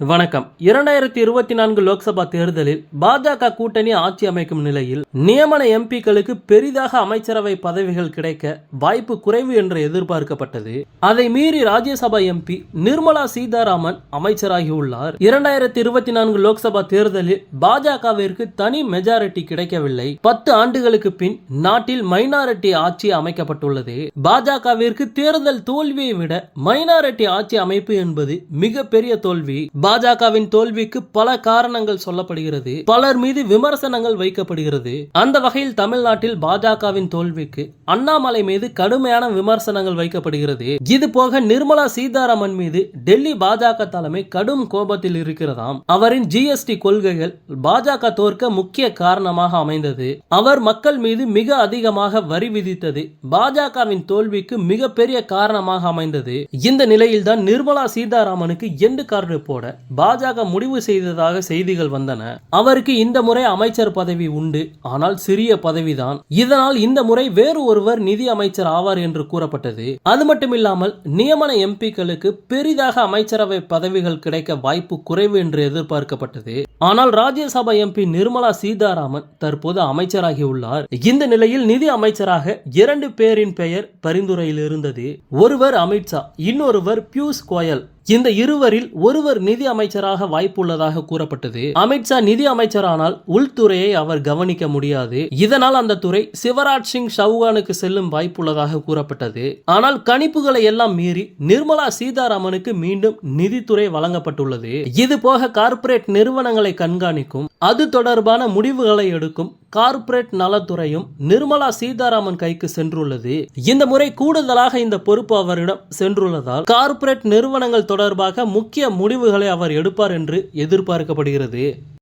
வணக்கம். இரண்டாயிரத்தி இருபத்தி நான்கு லோக்சபா தேர்தலில் பாஜக கூட்டணி ஆட்சி அமைக்கும் நிலையில் நியமன எம்பிக்களுக்கு பெரிதாக அமைச்சரவை பதவிகள் கிடைக்க வாய்ப்பு குறைவு என்று எதிர்பார்க்கப்பட்டது. அதை மீறி ராஜ்யசபா எம்பி நிர்மலா சீதாராமன் அமைச்சராகியுள்ளார். இரண்டாயிரத்தி இருபத்தி நான்கு லோக்சபா தேர்தலில் பாஜகவிற்கு தனி மெஜாரிட்டி கிடைக்கவில்லை. பத்து ஆண்டுகளுக்கு பின் நாட்டில் மைனாரிட்டி ஆட்சி அமைக்கப்பட்டுள்ளது. பாஜகவிற்கு தேர்தல் தோல்வியை விட மைனாரிட்டி ஆட்சி அமைப்பு என்பது மிகப்பெரிய தோல்வி. பாஜகவின் தோல்விக்கு பல காரணங்கள் சொல்லப்படுகிறது. பலர் மீது விமர்சனங்கள் வைக்கப்படுகிறது. அந்த வகையில் தமிழ்நாட்டில் பாஜகவின் தோல்விக்கு அண்ணாமலை மீது கடுமையான விமர்சனங்கள் வைக்கப்படுகிறது. இது போக நிர்மலா சீதாராமன் மீது டெல்லி பாஜக தலைமை கடும் கோபத்தில் இருக்கிறதாம். அவரின் ஜிஎஸ்டி கொள்கைகள் பாஜக தோற்க முக்கிய காரணமாக அமைந்தது. அவர் மக்கள் மீது மிக அதிகமாக வரி விதித்தது பாஜகவின் தோல்விக்கு மிகப்பெரிய காரணமாக அமைந்தது. இந்த நிலையில்தான் நிர்மலா சீதாராமனுக்கு எண்டு கார்டு போட பாஜக முடிவு செய்ததாக செய்திகள் வந்தன. அவருக்கு இந்த முறை அமைச்சர் பதவி உண்டு. ஆனால் சிறிய பதவிதான். இதனால் இந்த முறை வேறு ஒருவர் நிதி அமைச்சர் ஆவார் என்று கூறப்பட்டது. அது மட்டுமில்லாமல் நியமன எம்பிக்களுக்கு பெரிதாக அமைச்சரவை பதவிகள் கிடைக்க வாய்ப்பு குறைவு என்று எதிர்பார்க்கப்பட்டது. ஆனால் ராஜ்யசபா எம்பி நிர்மலா சீதாராமன் தற்போது அமைச்சராகியுள்ளார். இந்த நிலையில் நிதி அமைச்சராக இரண்டு பேரின் பெயர் பரிந்துரையில் இருந்தது. ஒருவர் அமித்ஷா இன்னொருவர் பியூஷ் கோயல். இந்த இருவரில் ஒருவர் நிதி அமைச்சராக வாய்ப்புள்ளதாக கூறப்பட்டது. அமித்ஷா நிதி அமைச்சரானால் உள்துறையை அவர் கவனிக்க முடியாது. இதனால் அந்த துறை சிவராஜ் சிங் சவுகானுக்கு செல்லும் வாய்ப்புள்ளதாக கூறப்பட்டது. ஆனால் கணிப்புகளை எல்லாம் மீறி நிர்மலா சீதாராமனுக்கு மீண்டும் நிதித்துறை வழங்கப்பட்டுள்ளது. இது போக கார்ப்பரேட் நிறுவனங்களை கண்காணிக்கும் அது தொடர்பான முடிவுகளை எடுக்கும் கார்ப்பரேட் நலத்துறையும் நிர்மலா சீதாராமன் கைக்கு சென்றுள்ளது. இந்த முறை கூடுதலாக இந்த பொறுப்பு அவரிடம் சென்றுள்ளதால் கார்ப்பரேட் நிறுவனங்கள் தொடர்பாக முக்கிய முடிவுகளை அவர் எடுப்பார் என்று எதிர்பார்க்கப்படுகிறது.